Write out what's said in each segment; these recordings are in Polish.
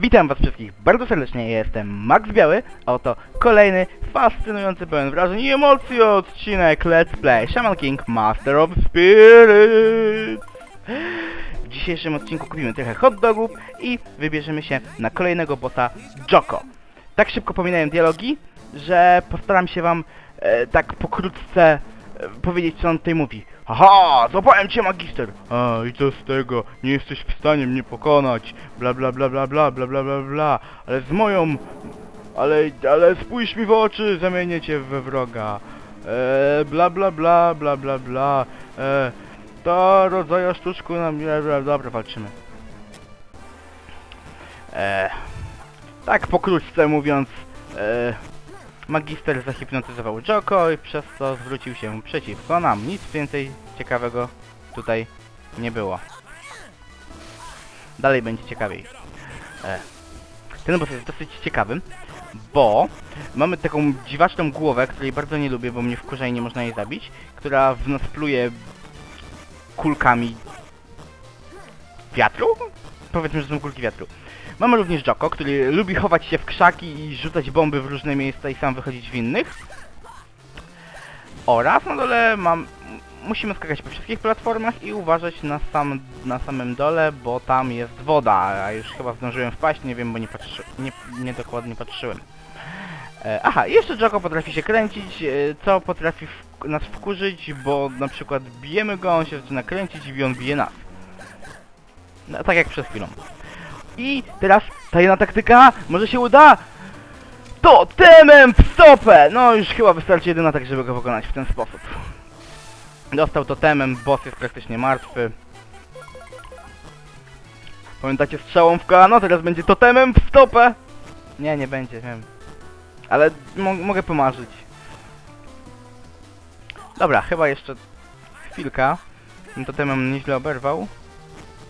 Witam was wszystkich bardzo serdecznie, ja jestem Max Biały, a oto kolejny fascynujący, pełen wrażeń i emocji odcinek Let's Play Shaman King Master of Spirits. W dzisiejszym odcinku kupimy trochę hot dogów i wybierzemy się na kolejnego bossa Joko. Tak szybko pominąłem dialogi, że postaram się wam e, tak pokrótce e, powiedzieć co on tutaj mówi. Haha, złapałem cię magister! A i co z tego? Nie jesteś w stanie mnie pokonać. Bla bla bla bla bla bla bla bla bla. Ale z moją... Ale, ale spójrz mi w oczy, zamienię cię we wroga. Eee, bla bla bla bla bla bla. Eee, to rodzaju sztuczku nam... Dobra, walczymy. Eee, tak pokrótce mówiąc... Eee, Magister zahipnotyzował Joko i przez co zwrócił się przeciwko nam. Nic więcej ciekawego tutaj nie było. Dalej będzie ciekawiej. E. Ten boss jest dosyć ciekawy, bo mamy taką dziwaczną głowę, której bardzo nie lubię, bo mnie wkurza i nie można jej zabić, która w nas pluje kulkami wiatru? Powiedzmy, że są kulki wiatru. Mamy również Joko, który lubi chować się w krzaki i rzucać bomby w różne miejsca i sam wychodzić w innych. Oraz na dole mam... Musimy skakać po wszystkich platformach i uważać na, sam, na samym dole, bo tam jest woda, a już chyba zdążyłem wpaść, nie wiem, bo nie, patrzy, nie, nie dokładnie patrzyłem. E, aha, jeszcze Joko potrafi się kręcić, e, co potrafi w, nas wkurzyć, bo na przykład bijemy go, on się zaczyna kręcić i on bije nas. No, tak jak przed chwilą. I teraz tajna taktyka, może się uda? To temem w stopę! No już chyba wystarczy jeden atak, żeby go pokonać w ten sposób. Dostał totemem, boss jest praktycznie martwy. Pamiętacie strzałą w kolano? Teraz będzie totemem w stopę! Nie, nie będzie, wiem. Ale mo mogę pomarzyć. Dobra, chyba jeszcze chwilka. Ten totemem nieźle oberwał.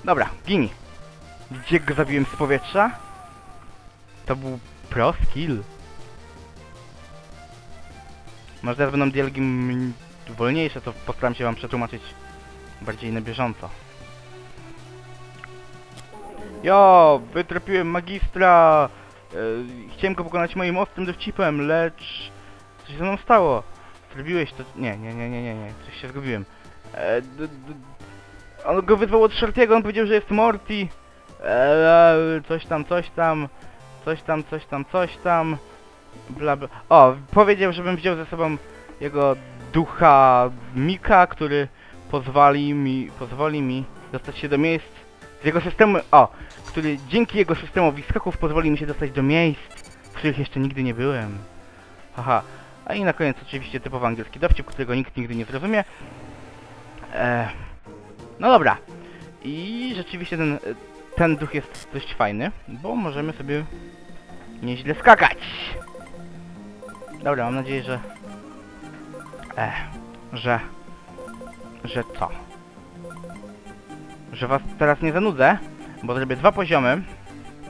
Dobra, gini. Gdzie go zabiłem z powietrza? To był pro skill. Może teraz będą dialogi wolniejsze, to postaram się wam przetłumaczyć bardziej na bieżąco. Jo, wytropiłem magistra! E, chciałem go pokonać moim ostrym dowcipem, lecz... Co się ze mną stało? Zrobiłeś to... Nie, nie, nie, nie, nie, nie, coś się zgubiłem. E, on go wyzwał od Shortiego, on powiedział, że jest Morty. Eee, coś tam, coś tam, coś tam, coś tam, coś tam, bla bla. O, powiedział, żebym wziął ze sobą jego ducha Mika, który pozwoli mi, pozwoli mi dostać się do miejsc z jego systemu, o, który dzięki jego systemowi skoków pozwoli mi się dostać do miejsc, w których jeszcze nigdy nie byłem. Haha. A i na koniec oczywiście typowy angielski dowcip, którego nikt nigdy nie zrozumie. Eee, no dobra. I rzeczywiście ten, ten duch jest dość fajny, bo możemy sobie nieźle skakać. Dobra, mam nadzieję, że... E, że... Że co? Że was teraz nie zanudzę, bo zrobię dwa poziomy,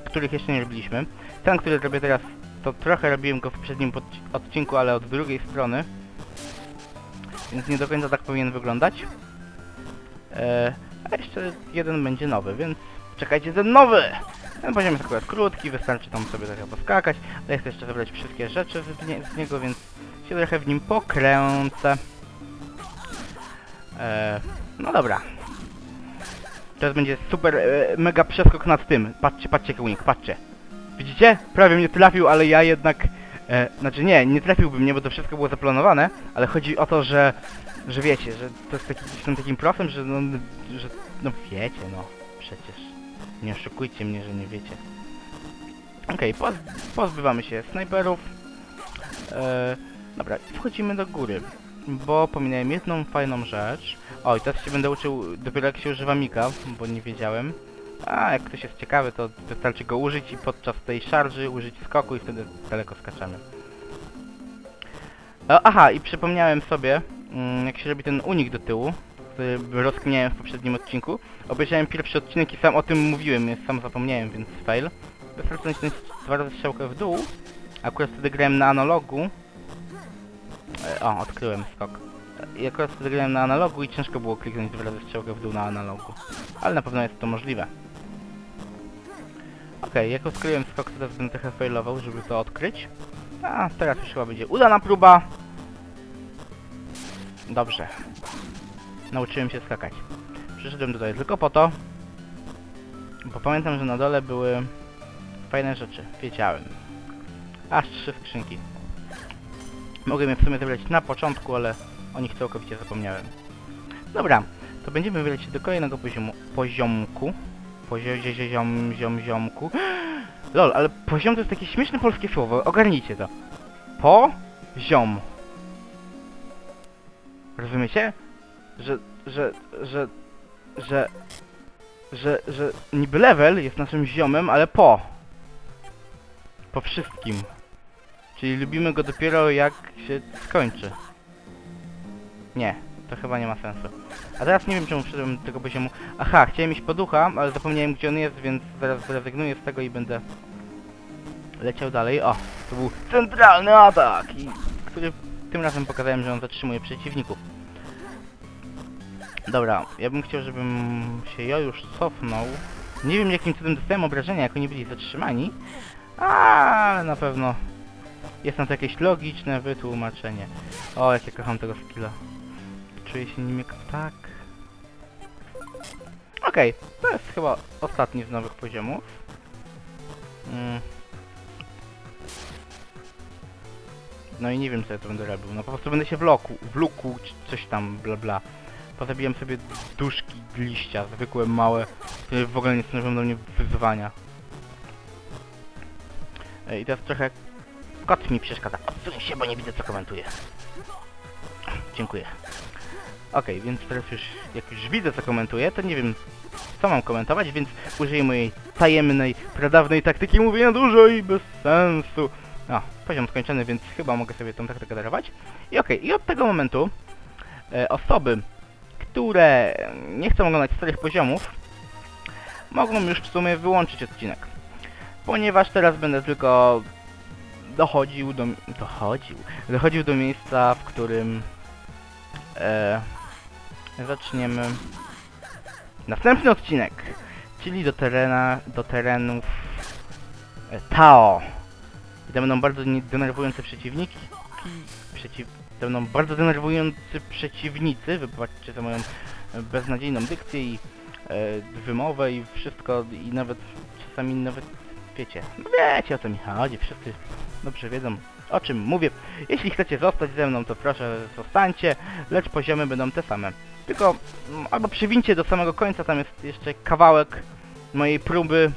których jeszcze nie robiliśmy. Ten, który robię teraz, to trochę robiłem go w poprzednim odcinku, ale od drugiej strony. Więc nie do końca tak powinien wyglądać. E, a jeszcze jeden będzie nowy, więc czekajcie ten nowy! Ten poziom jest akurat krótki, wystarczy tam sobie trochę poskakać, ale chcę jeszcze wybrać wszystkie rzeczy z, nie, z niego, więc się trochę w nim pokręcę. E, no dobra. Teraz będzie super, e, mega przeskok nad tym. Patrzcie, patrzcie, Kiełnik, patrzcie. Widzicie? Prawie mnie trafił, ale ja jednak... E, znaczy nie, nie trafiłby mnie, bo to wszystko było zaplanowane, ale chodzi o to, że że wiecie, że to jest taki, jestem takim profem, że no, że no wiecie, no przecież nie oszukujcie mnie, że nie wiecie. Okej, poz, pozbywamy się snajperów. E, dobra, wchodzimy do góry, bo pominąłem jedną fajną rzecz. Oj, teraz się będę uczył dopiero jak się używa mika, bo nie wiedziałem. A jak ktoś jest ciekawy, to wystarczy go użyć i podczas tej szarży użyć skoku i wtedy daleko skaczemy. E, aha, i przypomniałem sobie, mm, jak się robi ten unik do tyłu, rozkminiałem w poprzednim odcinku. Obejrzałem pierwszy odcinek i sam o tym mówiłem, więc sam zapomniałem, więc fail. Nacisnąć dwa razy strzałkę w dół. Akurat wtedy grałem na analogu. E, O, odkryłem skok. E, I akurat wtedy grałem na analogu i ciężko było kliknąć dwa razy strzałkę w dół na analogu. Ale na pewno jest to możliwe. Okej, jak odkryłem skok, to teraz będę trochę failował, żeby to odkryć. A, teraz już chyba będzie udana próba. Dobrze. Nauczyłem się skakać. Przyszedłem tutaj tylko po to, bo pamiętam, że na dole były fajne rzeczy. Wiedziałem. Aż trzy skrzynki. Mogłem je w sumie zebrać na początku, ale o nich całkowicie zapomniałem. Dobra, to będziemy wybierać się do kolejnego poziomu, poziomku. Poziom, ziom, ziom, ziomku. Lol, ale poziom to jest takie śmieszne polskie słowo, ogarnijcie to. Poziom. Rozumiecie? Że, że, że, że, że, że niby level jest naszym ziomem, ale po. Po wszystkim. Czyli lubimy go dopiero jak się skończy. Nie, to chyba nie ma sensu. A teraz nie wiem czemu do tego poziomu. Aha, chciałem iść po ducha, ale zapomniałem gdzie on jest, więc zaraz zrezygnuję z tego i będę leciał dalej. O, to był centralny atak, i, który tym razem pokazałem, że on zatrzymuje przeciwników. Dobra, ja bym chciał, żebym się ja już cofnął. Nie wiem jakim cudem dostałem obrażenia, jak oni byli zatrzymani, ale na pewno jest na to jakieś logiczne wytłumaczenie. O, jak ja kocham tego skilla. Czuję się nim jak tak. Okej, to jest chyba ostatni z nowych poziomów. Mm. No i nie wiem co ja to będę robił. No po prostu będę się wloku, wlókł, czy coś tam, bla bla. Pozabijam sobie duszki liścia, zwykłe, małe, które w ogóle nie stanowią do mnie wyzwania. I teraz trochę Kot mi przeszkadza. Odsuń się, bo nie widzę co komentuje. Dziękuję. Okej, więc teraz już, jak już widzę co komentuje, to nie wiem co mam komentować, więc użyję mojej tajemnej, pradawnej taktyki mówienia dużo i bez sensu. O, poziom skończony, więc chyba mogę sobie tą taktykę darować. I okej, i od tego momentu e, osoby, które nie chcą oglądać starych poziomów, mogą już w sumie wyłączyć odcinek. Ponieważ teraz będę tylko dochodził do... dochodził... dochodził do miejsca, w którym e, zaczniemy następny odcinek, czyli do terena, do terenów e, Tao. I to będą bardzo denerwujące przeciwniki, przeciw, to będą bardzo denerwujący przeciwnicy, wybaczcie za moją e, beznadziejną dykcję i e, wymowę i wszystko, i nawet czasami nawet wiecie, no wiecie o co mi chodzi, wszyscy dobrze wiedzą o czym mówię. Jeśli chcecie zostać ze mną, to proszę zostańcie, lecz poziomy będą te same. Tylko mm, albo przywincie do samego końca, tam jest jeszcze kawałek mojej próby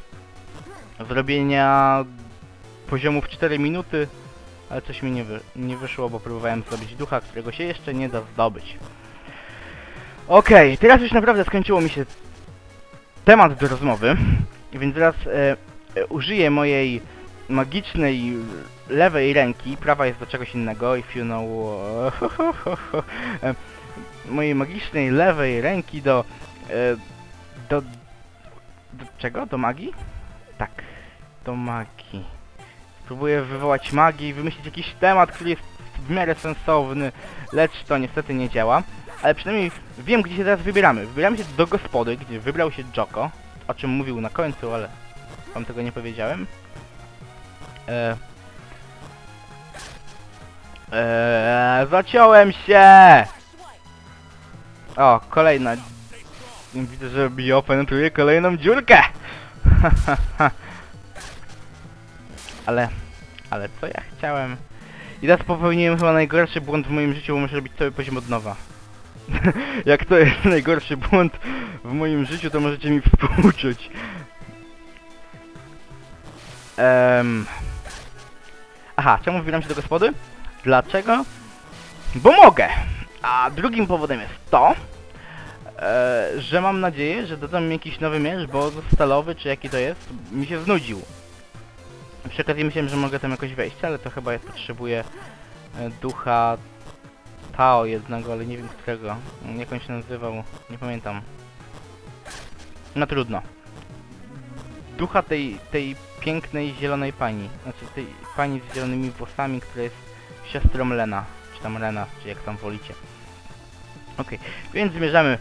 zrobienia poziomu w 4 minuty, ale coś mi nie, wy nie wyszło, bo próbowałem zdobyć ducha, którego się jeszcze nie da zdobyć. Okej, teraz już naprawdę skończyło mi się temat do rozmowy, więc teraz e, e, użyję mojej magicznej lewej ręki, prawa jest do czegoś innego, if you know... mojej magicznej lewej ręki do... e, do... do czego? Do magii? Tak, do magii. Spróbuję wywołać magię i wymyślić jakiś temat, który jest w miarę sensowny, lecz to niestety nie działa. Ale przynajmniej wiem, gdzie się teraz wybieramy. Wybieramy się do gospody, gdzie wybrał się Joko, o czym mówił na końcu, ale wam tego nie powiedziałem. E... Eee, zaciąłem się! O, kolejna. Widzę, że bio penetruje kolejną dziurkę! ale, ale co ja chciałem? I teraz popełniłem chyba najgorszy błąd w moim życiu, bo muszę robić cały poziom od nowa. Jak to jest najgorszy błąd w moim życiu, to możecie mi współczuć. Ehm... Aha, czemu wybieram się do gospody? Dlaczego? Bo mogę! A drugim powodem jest to, e, że mam nadzieję, że dodam mi jakiś nowy miecz, bo stalowy, czy jaki to jest, mi się znudził. Przy okazji myślałem, że mogę tam jakoś wejść, ale to chyba ja potrzebuję e, ducha Tao jednego, ale nie wiem którego. Jak on się nazywał, nie pamiętam. No trudno. Ducha tej, tej pięknej zielonej pani. Znaczy tej pani z zielonymi włosami, która jest siostrą Lena. Czy tam Rena, czy jak tam wolicie. Okej, więc zmierzamy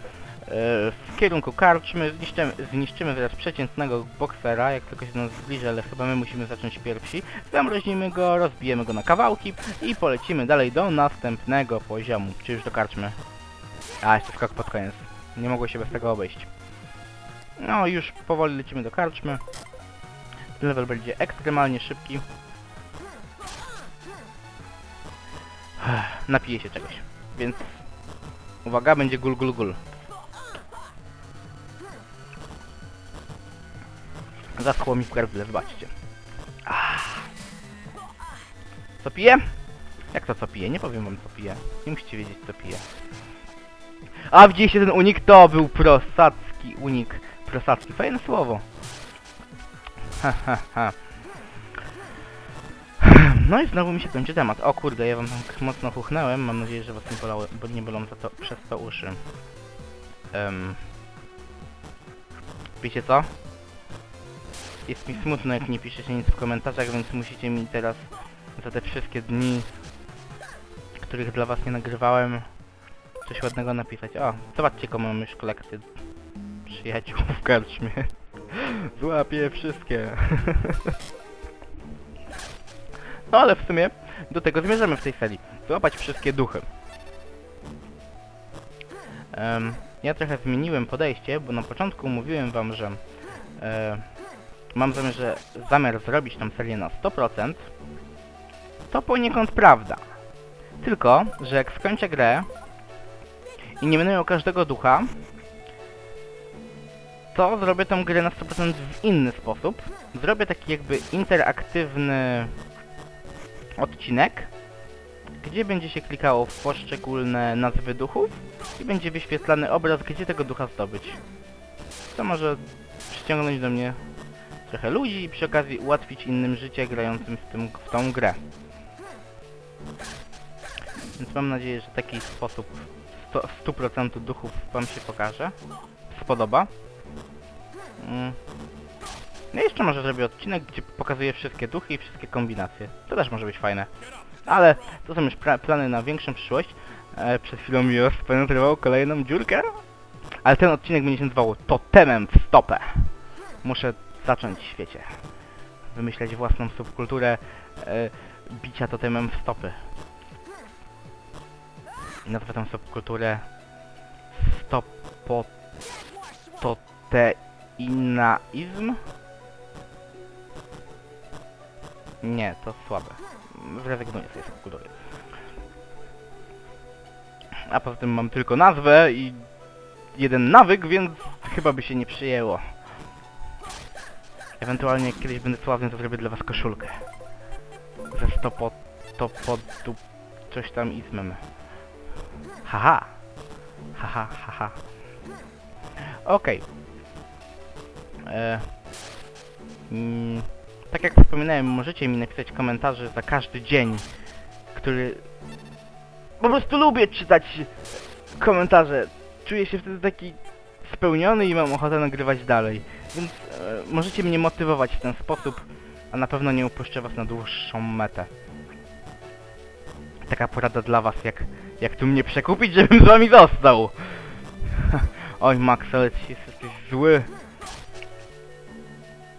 w kierunku karczmy, zniszczymy, zniszczymy zaraz przeciętnego boksera, jak tylko się do nas zbliży, ale chyba my musimy zacząć pierwsi. Zamrozimy go, rozbijemy go na kawałki i polecimy dalej do następnego poziomu, czy już do karczmy. A, jeszcze skok pod koniec. Nie mogło się bez tego obejść. No, już powoli lecimy do karczmy. Level będzie ekstremalnie szybki. Napiję się czegoś, więc uwaga, będzie gul gul gul. Zaschło mi w gardle, zobaczcie. Ah. Co piję? Jak to co piję? Nie powiem wam co piję. Nie musicie wiedzieć co piję. A widzieliście ten unik? To był prosacki unik. Prosacki, fajne słowo. Ha, ha, ha. No i znowu mi się kończy temat. O kurde, ja wam tak mocno chuchnąłem. Mam nadzieję, że was nie bolały, bo nie bolą za to, przez to uszy. Um. Wiecie co? Jest mi smutno, jak nie piszecie nic w komentarzach, więc musicie mi teraz za te wszystkie dni, których dla was nie nagrywałem, coś ładnego napisać. O, zobaczcie, komu mam już kolekcję przyjaciół w karczmie. Złapię wszystkie. no ale w sumie do tego zmierzamy w tej serii. Złapać wszystkie duchy. Em, ja trochę zmieniłem podejście, bo na początku mówiłem wam, że e, mam zamiar, zamiar zrobić tą serię na 100%. To poniekąd prawda. Tylko, że jak skończę grę i nie będę miał każdego ducha, to zrobię tą grę na 100% w inny sposób. Zrobię taki jakby interaktywny odcinek, gdzie będzie się klikało w poszczególne nazwy duchów i będzie wyświetlany obraz, gdzie tego ducha zdobyć. To może przyciągnąć do mnie trochę ludzi i przy okazji ułatwić innym życie grającym w, tym, w tą grę. Więc mam nadzieję, że taki sposób 100%, 100% duchów wam się pokaże. Spodoba. Mm. No jeszcze może zrobię odcinek, gdzie pokazuję wszystkie duchy i wszystkie kombinacje. To też może być fajne. Ale to są już plany na większą przyszłość. E, przed chwilą mi spenetrował kolejną dziurkę. Ale ten odcinek będzie się nazywał Totemem w stopę. Muszę zacząć w świecie. Wymyśleć własną subkulturę e, bicia totemem w stopy. I nazwę tę subkulturę Stopo... Toteinaizm? Nie, to słabe. Zrezygnuję z tej subkultury. A poza tym mam tylko nazwę i jeden nawyk, więc chyba by się nie przyjęło. Ewentualnie kiedyś będę sławny, to zrobię dla was koszulkę. Ze stopo... topodu... coś tam izmem. Haha! Haha, haha. Okej. E, mm, tak jak wspominałem, możecie mi napisać komentarze za każdy dzień, który... Po prostu lubię czytać komentarze. Czuję się wtedy taki spełniony i mam ochotę nagrywać dalej. Więc e, możecie mnie motywować w ten sposób, a na pewno nie upuszczę was na dłuższą metę. Taka porada dla was, jak, jak tu mnie przekupić, żebym z wami został. Oj, Max, ale ty jesteś zły.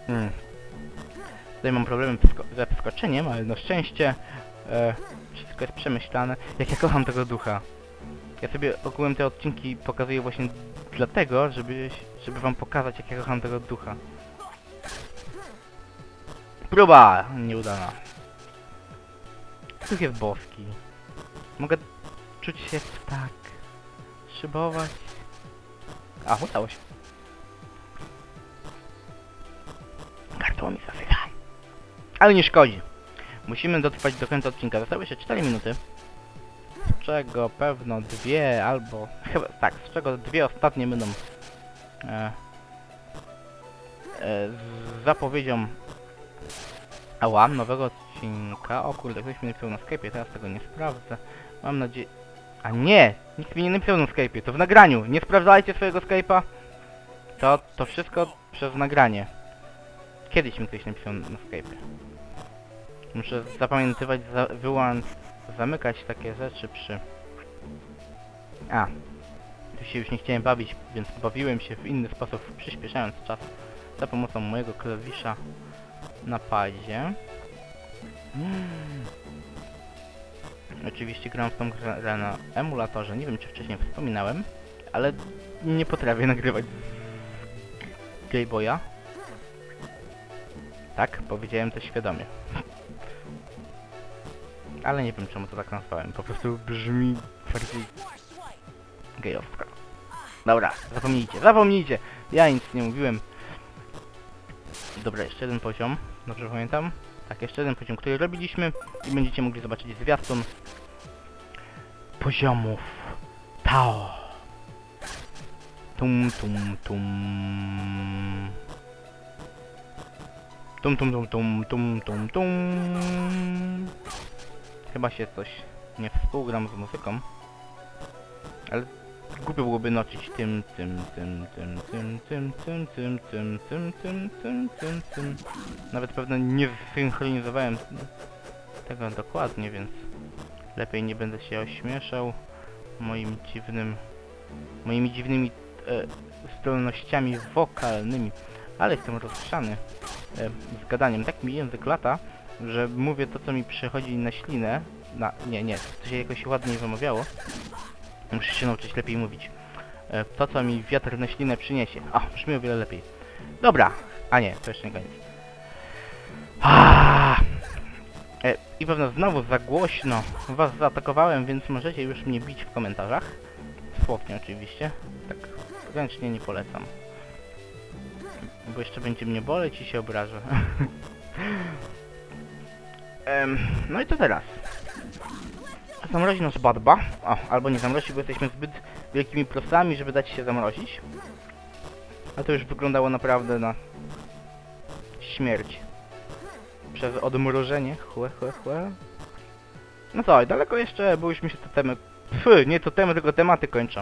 Hmm. Tutaj mam problemy ze wskoczeniem, ale na szczęście e, wszystko jest przemyślane. Jak ja kocham tego ducha. Ja sobie ogółem te odcinki pokazuję właśnie dlatego, żeby, żeby wam pokazać, jak ja kocham tego ducha. Próba nieudana. Duch jest boski. Mogę czuć się ptak. Szybować. A, udało się. Gardło mi zasycha. Ale nie szkodzi. Musimy dotrwać do końca odcinka. Zostały jeszcze 4 minuty. Czego pewno dwie albo... Chyba tak, z czego dwie ostatnie będą... E, e, z zapowiedzią... Ała, nowego odcinka. O kurde, ktoś mi napisał na Skype'ie, teraz tego nie sprawdzę. Mam nadzieję... A nie! Nikt mi nie napisał na Skype'ie, to w nagraniu. Nie sprawdzajcie swojego Skype'a. To, to wszystko przez nagranie. Kiedyś mi ktoś napisał na Skype'ie. Muszę zapamiętywać, za, wyłącz, zamykać takie rzeczy przy... A. Ktoś się już nie chciałem bawić, więc bawiłem się w inny sposób, przyspieszając czas za pomocą mojego klawisza na padzie. Mm. Oczywiście gram w tą grę na emulatorze, nie wiem czy wcześniej wspominałem, ale nie potrafię nagrywać z Game Boya. Tak, powiedziałem to świadomie. Ale nie wiem czemu to tak nazwałem, po prostu brzmi bardziej gejowska. Dobra, zapomnijcie, zapomnijcie! Ja nic nie mówiłem. Dobra, jeszcze jeden poziom, dobrze pamiętam? Tak, jeszcze jeden poziom, który robiliśmy i będziecie mogli zobaczyć zwiastun poziomów Tao. Tum tum tum. Tum tum tum tum tum tum tum. Chyba się coś nie współgram z muzyką. Ale głupio byłoby nocić tym, tym, tym, tym, tym, tym, tym, tym, tym, tym, tym, tym, tym, tym. Nawet pewno nie zsynchronizowałem tego dokładnie, więc lepiej nie będę się ośmieszał moim dziwnym, moimi dziwnymi e, zdolnościami wokalnymi. Ale jestem rozgrzany e, z gadaniem. Tak mi język lata, że mówię to, co mi przychodzi na ślinę. Na, nie, nie, to się jakoś ładniej wymawiało. Muszę się nauczyć lepiej mówić. E, to, co mi wiatr na ślinę przyniesie. O, brzmi o wiele lepiej. Dobra. A nie, to jeszcze nie koniec. Aaaa! E, I pewno znowu za głośno was zaatakowałem, więc możecie już mnie bić w komentarzach. Słownie oczywiście. Tak ręcznie nie polecam. Bo jeszcze będzie mnie boleć i się obrażę. Em, no i to teraz. Zamrozi nas Badba. O, albo nie zamrozi, bo jesteśmy zbyt wielkimi prosami, żeby dać się zamrozić. A to już wyglądało naprawdę na śmierć. Przez odmrożenie. Chłe, chłe, chłe. No co, daleko jeszcze, bo już mi się te temy... Pfy, nie to temy, tylko tematy kończą.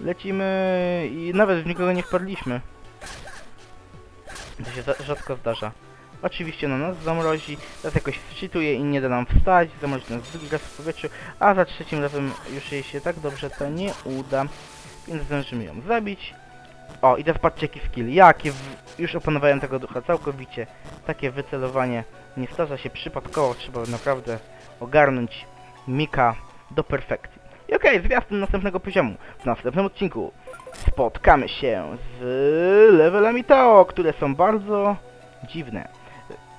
Lecimy i nawet w nikogo nie wpadliśmy. To się za- rzadko zdarza. Oczywiście na nas zamrozi, teraz jakoś cheatuje i nie da nam wstać, zamrozi nas drugi raz w powietrzu, a za trzecim razem już jej się tak dobrze to nie uda, więc zdążymy ją zabić. O, i teraz patrzcie jaki skill, jakie już opanowałem tego ducha całkowicie, takie wycelowanie nie zdarza się przypadkowo, trzeba naprawdę ogarnąć Mika do perfekcji. I okej, zwiastun następnego poziomu. W następnym odcinku spotkamy się z levelami Tao, które są bardzo dziwne.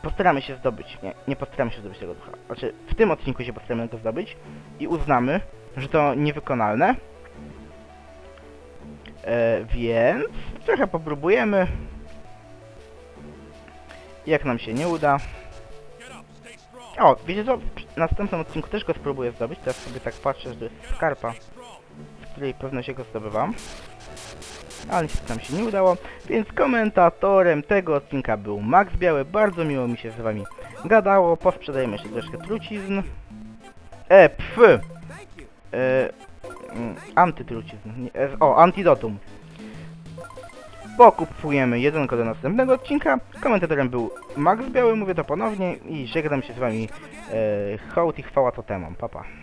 Postaramy się zdobyć, nie, nie postaramy się zdobyć tego ducha. Znaczy, w tym odcinku się postaramy go zdobyć i uznamy, że to niewykonalne. E, więc trochę popróbujemy. Jak nam się nie uda. O, wiecie co? W następnym odcinku też go spróbuję zdobyć. Teraz sobie tak patrzę, że to jest skarpa, z której pewno się go zdobywam. Ale niestety nam się nie udało, więc komentatorem tego odcinka był Max Biały. Bardzo miło mi się z wami gadało. Posprzedajemy jeszcze troszkę trucizn. E, pf! E, mm, antytrucizn. E, o, antidotum. Pokupujemy jedynkę do następnego odcinka. Komentatorem był Max Biały, mówię to ponownie i żegnam się z wami. E, hołd i chwała totemom. Papa. Pa.